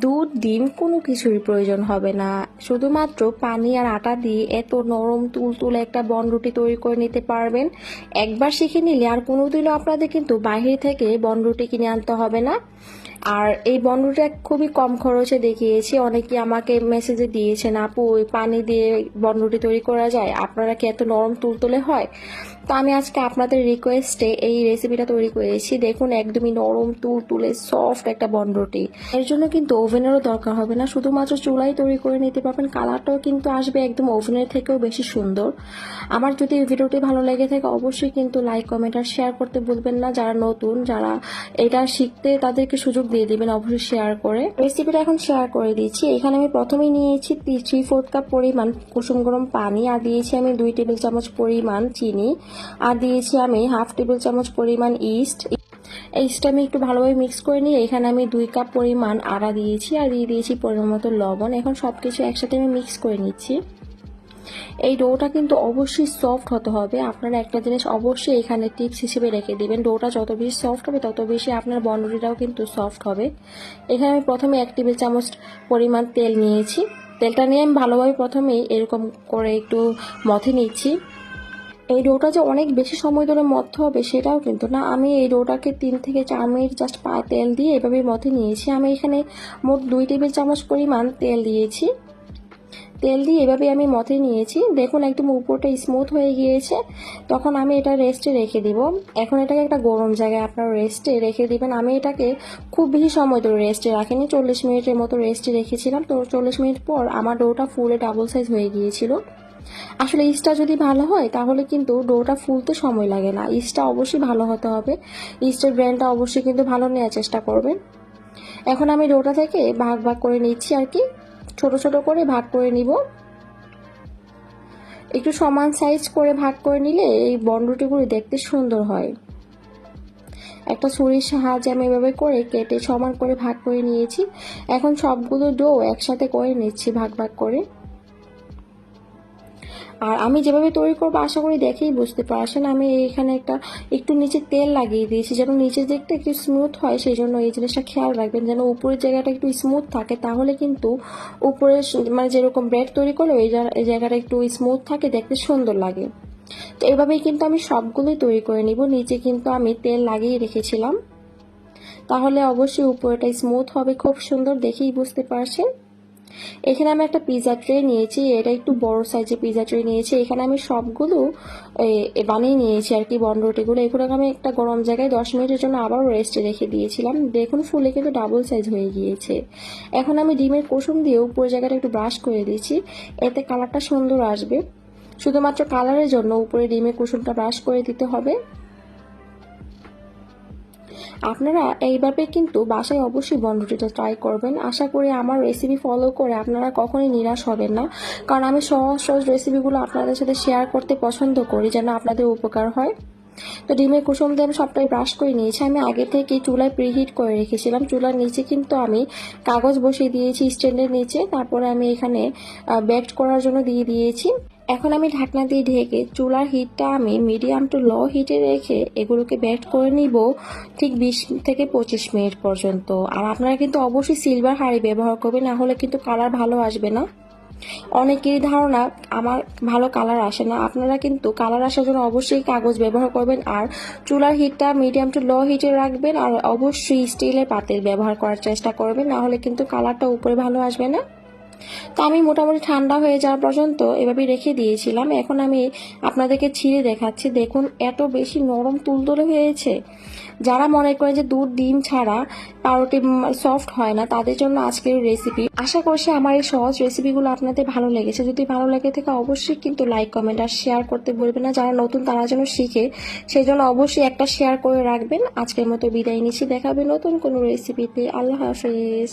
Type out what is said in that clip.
দুধ ডিম কোনো কিছুরই প্রয়োজন হবে না। শুধুমাত্র পানি আর আটা দিয়ে এত নরম তুলতুলে একটা বনরুটি তৈরি করে নিতে পারবেন। একবার শিখে নিলে আর কোনোদিনও আপনাদের কিন্তু বাইরে থেকে বনরুটি কিনে আনতে হবে না। আর এই বনরুটিটা খুবই কম খরচে দেখিয়েছি। অনেকে আমাকে মেসেজে দিয়েছেন, আপু, ওই পানি দিয়ে বনরুটি তৈরি করা যায়? আপনারা কি এত নরম তুলতুলে হয়? তো আমি আজকে আপনাদের রিকোয়েস্টে এই রেসিপিটা তৈরি করেছি। দেখুন, একদমই নরম তুল তুলে সফট একটা বনরুটি এর জন্য কিন্তু ওভেনেরও দরকার হবে না। শুধুমাত্র চুলাই তৈরি করে নিতে পারবেন। কালারটাও কিন্তু আসবে একদম ওভেনের থেকেও বেশি সুন্দর। আমার যদি এই ভিডিওটি ভালো লেগে থাকে, অবশ্যই কিন্তু লাইক, কমেন্ট আর শেয়ার করতে ভুলবেন না। যারা নতুন, যারা এটা শিখতে তাদেরকে সুযোগ দিয়ে দিবেন অবশ্যই শেয়ার করে। রেসিপিটা এখন শেয়ার করে দিচ্ছি। এখানে আমি প্রথমেই নিয়েছি থ্রি ফোর্থ কাপ পরিমাণ কুসুম গরম পানি, আর দিয়েছি আমি দুই টেবিল চামচ পরিমাণ চিনি, আর দিয়েছি আমি হাফ টেবিল চামচ পরিমাণ ইস্ট ইস্টটা আমি একটু ভালোভাবে মিক্স করে নিয়ে এখানে আমি দুই কাপ পরিমাণ আদা দিয়েছি, আর দিয়ে দিয়েছি পরিমাণ মতো লবণ। এখন সব কিছু একসাথে আমি মিক্স করে নিচ্ছি। এই ডোটা কিন্তু অবশ্যই সফট হতে হবে। আপনারা একটা জিনিস অবশ্যই এখানে টিপস হিসেবে রেখে দিবেন। ডোটা যত বেশি সফট হবে, তত বেশি আপনার বনরুটিটাও কিন্তু সফট হবে। এখানে আমি প্রথমে এক টেবিল চামচ পরিমাণ তেল নিয়েছি। তেলটা নিয়ে আমি ভালোভাবে প্রথমেই এরকম করে একটু মথে নিচ্ছি। এই ডোটা যে অনেক বেশি সময় ধরে মথতে হবে সেটাও কিন্তু না। আমি এই ডোটাকে তিন থেকে চার মিনিট জাস্ট পা তেল দিয়ে এভাবে মথে নিয়েছি। আমি এখানে মোট দুই টেবিল চামচ পরিমাণ তেল দিয়েছি। তেল দিয়ে এভাবে আমি মথে নিয়েছি। দেখুন একদম উপরটা স্মুথ হয়ে গিয়েছে। তখন আমি এটা রেস্টে রেখে দিব। এখন এটাকে একটা গরম জায়গায় আপনার রেস্টে রেখে দিবেন। আমি এটাকে খুব বেশি সময় ধরে রেস্টে রাখিনি। চল্লিশ মিনিটের মতো রেস্টে রেখেছিলাম। তো চল্লিশ মিনিট পর আমার ডোটা ফুলে ডাবল সাইজ হয়ে গিয়েছিল। আসলে ইস্টটা যদি ভালো হয়, তাহলে কিন্তু ডোটা ফুলতে সময় লাগে না। ইস্টটা অবশ্যই ভালো হতে হবে। ইস্টের ব্র্যান্ডটা অবশ্যই কিন্তু ভালো নেওয়ার চেষ্টা করবেন। এখন আমি ডোটা থেকে ভাগ ভাগ করে নিচ্ছি আর কি। ছোট ছোট করে ভাগ করে নিব। একটু সমান সাইজ করে ভাগ করে নিলে এই বনরুটিগুলো দেখতে সুন্দর হয়। একটা ছুরির সাহায্যে আমি এভাবে করে কেটে সমান করে ভাগ করে নিয়েছি। এখন সবগুলো ডো একসাথে করে নিচ্ছি ভাগ ভাগ করে। আর আমি যেভাবে তৈরি করব, আশা করি দেখেই বুঝতে পারছেন আমি এখানে একটা, একটু নিচে তেল লাগিয়ে দিয়েছি যেন নিচের দিকটা একটু স্মুথ হয় সেই জন্য এই জিনিসটা খেয়াল রাখবেন। যেন উপরের জায়গাটা একটু স্মুথ থাকে, তাহলে কিন্তু উপরে মানে যেরকম ব্রেড তৈরি করলে, ওই জায়গাটা একটু স্মুথ থাকে, দেখতে সুন্দর লাগে। তো এভাবেই কিন্তু আমি সবগুলোই তৈরি করে নিব। নিচে কিন্তু আমি তেল লাগিয়ে রেখেছিলাম। তাহলে অবশ্যই উপরেটা স্মুথ হবে, খুব সুন্দর, দেখেই বুঝতে পারছেন। এখানে আমি একটা পিজা ট্রে নিয়েছি, এটা একটু বড় সাইজের পিজা ট্রে নিয়েছি। এখানে আমি সবগুলো বানিয়ে নিয়েছি আর কি, বন বনরুটিগুলো এগুলো আমি একটা গরম জায়গায় দশ মিনিটের জন্য আবার রেস্টে রেখে দিয়েছিলাম। দেখুন, ফুলে কিন্তু ডাবল সাইজ হয়ে গিয়েছে। এখন আমি ডিমের কুসুম দিয়ে উপরে জায়গাটা একটু ব্রাশ করে দিয়েছি এতে কালারটা সুন্দর আসবে। শুধুমাত্র কালারের জন্য উপরে ডিমের কুসুমটা ব্রাশ করে দিতে হবে। আপনারা এইভাবে কিন্তু বাসায় অবশ্যই বনরুটিটা ট্রাই করবেন। আশা করি আমার রেসিপি ফলো করে আপনারা কখনোই নিরাশ হবেন না। কারণ আমি সহজ সহজ রেসিপিগুলো আপনাদের সাথে শেয়ার করতে পছন্দ করি যেন আপনাদের উপকার হয়। তো ডিমের কুসুম দিয়ে আমি সবটাই ব্রাশ করে নিয়েছি। আমি আগে থেকে চুলায় প্রিহিট করে রেখেছিলাম। চুলার নিচে কিন্তু আমি কাগজ বসিয়ে দিয়েছি স্ট্যান্ডের নিচে। তারপরে আমি এখানে বেক্ট করার জন্য দিয়ে দিয়েছি। এখন আমি ঢাকনা দিয়ে ঢেকে চুলার হিটটা আমি মিডিয়াম টু লো হিটে রেখে এগুলোকে বেক্ট করে নিব ঠিক বিশ থেকে পঁচিশ মিনিট পর্যন্ত। আর আপনারা কিন্তু অবশ্যই সিলভার হাঁড়ি ব্যবহার করবেন, না হলে কিন্তু কালার ভালো আসবে না। অনেকেরই ধারণা, আমার ভালো কালার আসে না। আপনারা কিন্তু কালার আসার জন্য অবশ্যই কাগজ ব্যবহার করবেন আর চুলার হিটটা মিডিয়াম টু লো হিটে রাখবেন আর অবশ্যই স্টিলের পাতিল ব্যবহার করার চেষ্টা করবেন, না হলে কিন্তু কালারটা উপরে ভালো আসবে না। তো আমি মোটামুটি ঠান্ডা হয়ে যাওয়া পর্যন্ত এভাবে রেখে দিয়েছিলাম। এখন আমি আপনাদেরকে ছিঁড়ে দেখাচ্ছি। দেখুন, এত বেশি নরম তুলতুলে হয়েছে। যারা মনে করেন যে দুধ, ডিম ছাড়া পাউরুটি সফট হয় না, তাদের জন্য আজকের রেসিপি আশা করছি আমার এই সহজ রেসিপিগুলো আপনাদের ভালো লেগেছে। যদি ভালো লেগে থাকে, অবশ্যই কিন্তু লাইক কমেন্ট আর শেয়ার করতে বলবেন না। যারা নতুন, তারা যেন শিখে সেই জন্য অবশ্যই একটা শেয়ার করে রাখবেন। আজকের মতো বিদায় নিচ্ছি। দেখাবে নতুন কোনো রেসিপিতে আল্লাহ হাফেজ।